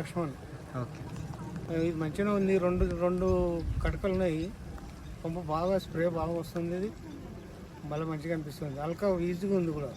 Laxman. Okay. ఇది మంచిగా ఉంది. రెండు రెండు కటకలు ఉన్నాయి. పంపు బాగా స్ప్రే బాగా వస్తుంది. ఇది మళ్ళీ మంచిగా అనిపిస్తుంది. అల్కా ఈజీగా ఉంది కూడా.